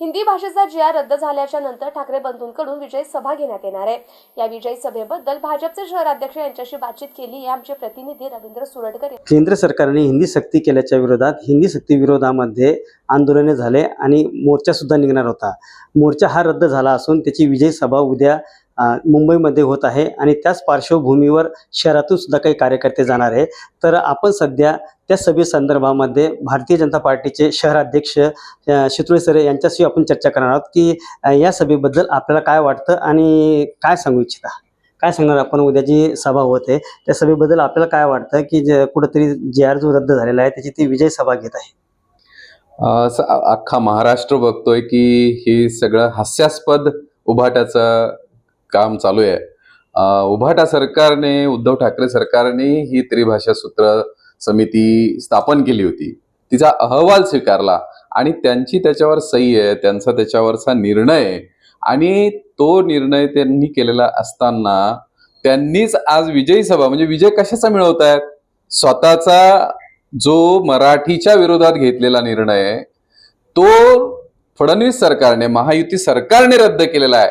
हिंदी भाषेचा जिया रद्द झाल्याच्यानंतर ठाकरे बंधूंकडून विजय सभा घेण्यात येणार आहे. या विजयी सभेबद्दल भाजपचे शहराध्यक्ष यांच्याशी बातचीत केली आहे आमचे प्रतिनिधी रवींद्र सुरडकर केंद्र सरकारने हिंदी सक्ती केल्याच्या विरोधात हिंदी सक्ती विरोधामध्ये आंदोलने झाले आणि मोर्चा सुद्धा निघणार होता. मोर्चा हा रद्द झाला असून त्याची विजय सभा उद्या मुंबईमध्ये होत आहे आणि त्याच पार्श्वभूमीवर शहरातून सुद्धा काही कार्यकर्ते जाणार आहे तर आपण सध्या त्या सभेसंदर्भामध्ये भारतीय जनता पार्टीचे शहराध्यक्ष अ, सरे सर यांच्याशी आपण चर्चा करणार आहोत की या सभेबद्दल आपल्याला काय वाटतं आणि काय सांगू इच्छिता? काय सांगणार आपण? उद्या जी सभा होते त्या सभेबद्दल आपल्याला काय वाटतं की जे कुठंतरी जे आर जो रद्द झालेला आहे त्याची ती विजय सभा घेत आहे? अख्खा महाराष्ट्र बघतोय की हे सगळं हास्यास्पद उभाटाचं काम चालू आहे. उभाटा सरकारने उद्धव ठाकरे सरकारने ही त्रिभाषा सूत्र समिती स्थापन केली होती. तिचा अहवाल स्वीकारला आणि त्यांची त्याच्यावर सही आहे त्यांचा त्याच्यावरचा निर्णय आणि तो निर्णय त्यांनी केलेला असताना त्यांनीच आज विजयी सभा म्हणजे विजय कशाचा मिळवत आहेत स्वतःचा जो मराठीच्या विरोधात घेतलेला निर्णय तो फडणवीस सरकारने महायुती सरकारने रद्द केलेला आहे.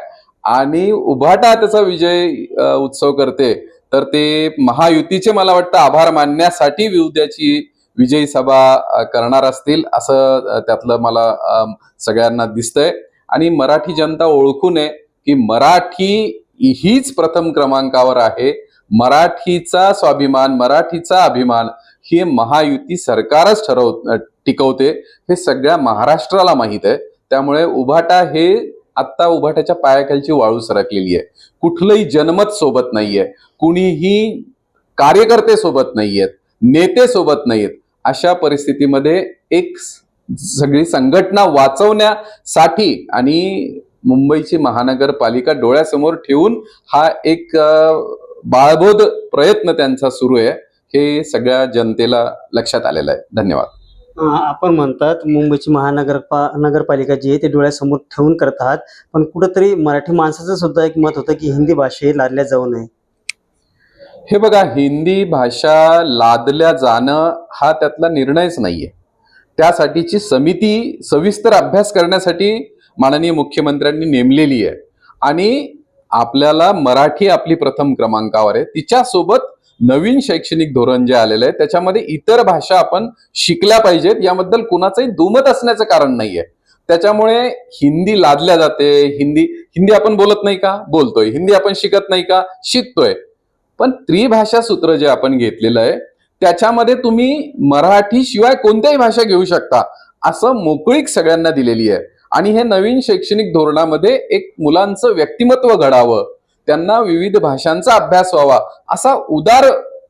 आणि उभाटा त्याचा विजय उत्सव करते. तर ते महायुतीचे मला वाटतं आभार मानण्यासाठी उद्याची विजयी सभा करणार असतील असं त्यातलं मला सगळ्यांना दिसतंय. आणि मराठी जनता ओळखू नये की मराठी हीच प्रथम क्रमांकावर आहे. मराठीचा स्वाभिमान मराठीचा अभिमान हे महायुती सरकारच ठरव टिकवते. हे सगळ्या महाराष्ट्राला माहीत आहे. त्यामुळे उभाटा हे आत्ता उभाट्याच्या पायाखालची वाळू सरकलेली आहे. कुठलंही जनमत सोबत नाहीये. कुणीही कार्यकर्ते सोबत नाहीयेत नेते सोबत नाहीयेत. अशा परिस्थितीमध्ये एक सगळी संघटना वाचवण्यासाठी आणि मुंबईची महानगरपालिका डोळ्यासमोर ठेवून हा एक बाळबोध प्रयत्न त्यांचा सुरू आहे. हे सगळ्या जनतेला लक्षात आलेलं आहे. धन्यवाद. आपण म्हणतात मुंबईची महानगरपा नगरपालिका जी आहे ते डोळ्यासमोर ठेवून करत आहात. पण कुठंतरी मराठी माणसाचं सुद्धा एक मत होतं की हिंदी भाषा लादल्या जाऊ नये. हे बघा हिंदी भाषा लादल्या जाणं हा त्यातला निर्णयच नाहीये. त्यासाठीची समिती सविस्तर अभ्यास करण्यासाठी माननीय मुख्यमंत्र्यांनी नेमलेली आहे. आणि आपल्याला मराठी आपली प्रथम क्रमांकावर आहे. तिच्यासोबत नवीन शैक्षणिक धोरण जे आलेलं आहे त्याच्यामध्ये इतर भाषा आपण शिकल्या पाहिजेत. याबद्दल कुणाचंही दुमत असण्याचं कारण नाहीये. त्याच्यामुळे हिंदी लादल्या जाते. हिंदी हिंदी आपण बोलत नाही का? बोलतोय. हिंदी आपण शिकत नाही का? शिकतोय. पण त्रिभाषा सूत्र जे आपण घेतलेलं आहे त्याच्यामध्ये तुम्ही मराठी शिवाय कोणत्याही भाषा घेऊ शकता असं मोकळीक सगळ्यांना दिलेली आहे. आणि हे नवीन शैक्षणिक धोरणामध्ये एक मुलांचं व्यक्तिमत्व घडावं त्यांना विविध भाषांचा अभ्यास व्हावा. असा उदार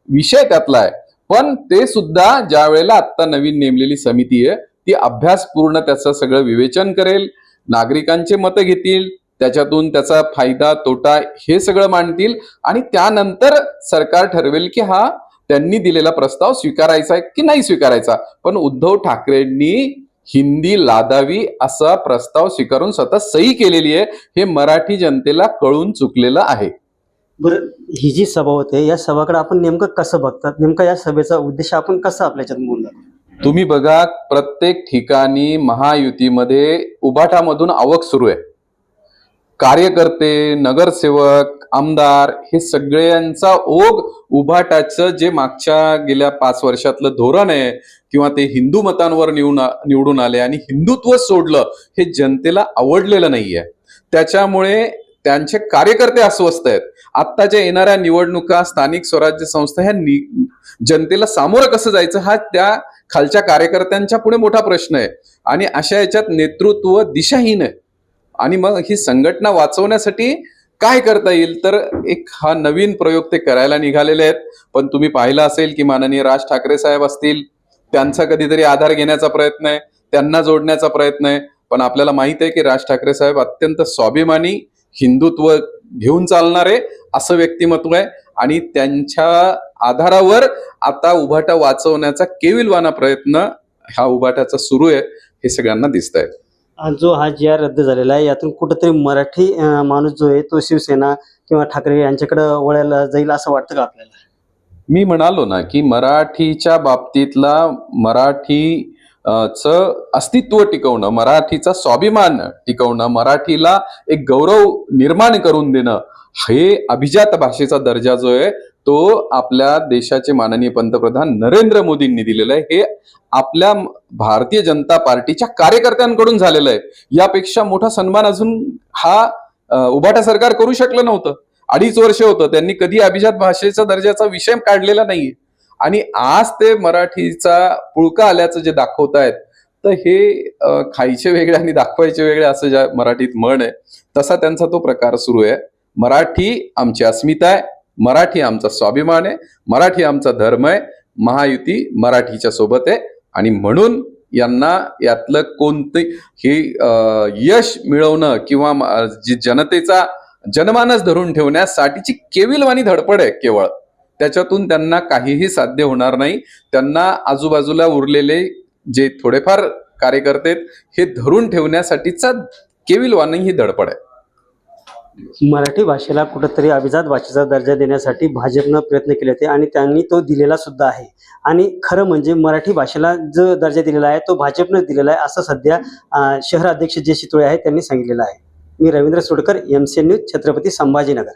विषय त्यातला आहे. पण ते सुद्धा ज्या वेळेला आता नवीन नेमलेली समिती आहे ती अभ्यास पूर्ण त्याचं सगळं विवेचन करेल नागरिकांचे मतं घेतील त्याच्यातून त्याचा फायदा तोटा हे सगळं मांडतील आणि त्यानंतर सरकार ठरवेल की हा त्यांनी दिलेला प्रस्ताव स्वीकारायचा आहे की नाही स्वीकारायचा. पण उद्धव ठाकरेंनी हिंदी लादावी असा प्रस्ताव स्वीकारून स्वतः सही केलेली आहे हे मराठी जनतेला कळून चुकलेलं आहे. बरं ही जी सभा होते या सभाकडे आपण नेमकं कसं बघतात? नेमका या सभेचा उद्देश आपण कसा आपल्याच्यात बोलला तुम्ही बघा प्रत्येक ठिकाणी महायुतीमध्ये उभाटामधून आवक सुरू आहे. कार्यकर्ते नगरसेवक आमदार हे सगळ्यांचा ओघ उभाटाचं जे मागच्या गेल्या पाच वर्षातलं धोरण आहे किंवा ते हिंदू मतांवर निवडून निवडून आले आणि हिंदुत्व सोडलं हे जनतेला आवडलेलं नाहीये. त्याच्यामुळे त्यांचे कार्यकर्ते अस्वस्थ आहेत. आत्ताच्या येणाऱ्या निवडणुका स्थानिक स्वराज्य संस्था ह्या जनतेला सामोरं कसं जायचं हा त्या खालच्या कार्यकर्त्यांच्या पुढे मोठा प्रश्न आहे. आणि अशा याच्यात नेतृत्व दिशाहीन आहे. आणि मग ही संघटना वाचवण्यासाठी काय करता येईल? तर एक हा नवीन प्रयोग ते करायला निघालेले आहेत. पण तुम्ही पाहिलं असेल की माननीय राज ठाकरे साहेब असतील त्यांचा कधीतरी आधार घेण्याचा प्रयत्न आहे त्यांना जोडण्याचा प्रयत्न आहे. पण आपल्याला माहीत आहे की राज ठाकरे साहेब अत्यंत स्वाभिमानी हिंदुत्व घेऊन चालणारे असं व्यक्तिमत्व आहे. आणि त्यांच्या आधारावर आता उभाटा वाचवण्याचा केविलवाना प्रयत्न ह्या उभाट्याचा सुरू आहे हे सगळ्यांना दिसत आहे जो हा जी आर रद्द झालेला आहे यातून कुठंतरी मराठी माणूस जो आहे तो शिवसेना किंवा ठाकरे यांच्याकडे वळायला जाईल असं वाटतं का आपल्याला? मी म्हणालो ना की मराठीच्या बाबतीतला मराठी च अस्तित्व टिकवणं मराठीचा स्वाभिमान टिकवणं मराठीला एक गौरव निर्माण करून देणं हे अभिजात भाषेचा दर्जा जो आहे तो आपल्या देशाचे माननीय पंतप्रधान नरेंद्र मोदींनी दिलेलं आहे. हे आपल्या भारतीय जनता पार्टीच्या कार्यकर्त्यांकडून झालेलं आहे. यापेक्षा मोठा सन्मान अजून हा उभाटा सरकार करू शकलं नव्हतं. अडीच वर्ष होतं. त्यांनी कधी अभिजात भाषेचा दर्जाचा विषय काढलेला नाहीये. आणि आज ते मराठीचा पुळका आल्याचं जे दाखवतायत तर हे खायचे वेगळे आणि दाखवायचे वेगळे असं ज्या मराठीत म्हण आहे तसा त्यांचा तो प्रकार सुरू आहे. मराठी आमची अस्मिता आहे. मराठी आमचा स्वाभिमान आहे मराठी आमचा धर्म आहे महायुती मराठीच्या सोबत आहे. आणि म्हणून यांना यातलं कोणते हे यश मिळवणं किंवा जी जनतेचा जनमानस धरून ठेवण्यासाठीची केविलवाणी धडपड आहे केवळ. त्याच्यातून त्यांना काहीही साध्य होणार नाही. त्यांना आजूबाजूला उरलेले जे थोडेफार कार्यकर्ते आहेत, हे धरून ठेवण्यासाठीचा केविलवाणी ही धडपड आहे. मराठी भाषेला कुठंतरी अभिजात भाषेचा दर्जा देण्यासाठी भाजपनं प्रयत्न केले होते आणि त्यांनी तो दिलेला सुद्धा आहे. आणि खरं म्हणजे मराठी भाषेला जो दर्जा दिलेला आहे तो भाजपनं दिलेला आहे असं सध्या शहर शहराध्यक्ष जे शितोळे आहेत त्यांनी सांगितलेलं आहे. मी Ravindra Sodkar M C news Chhatrapati Sambhajinagar.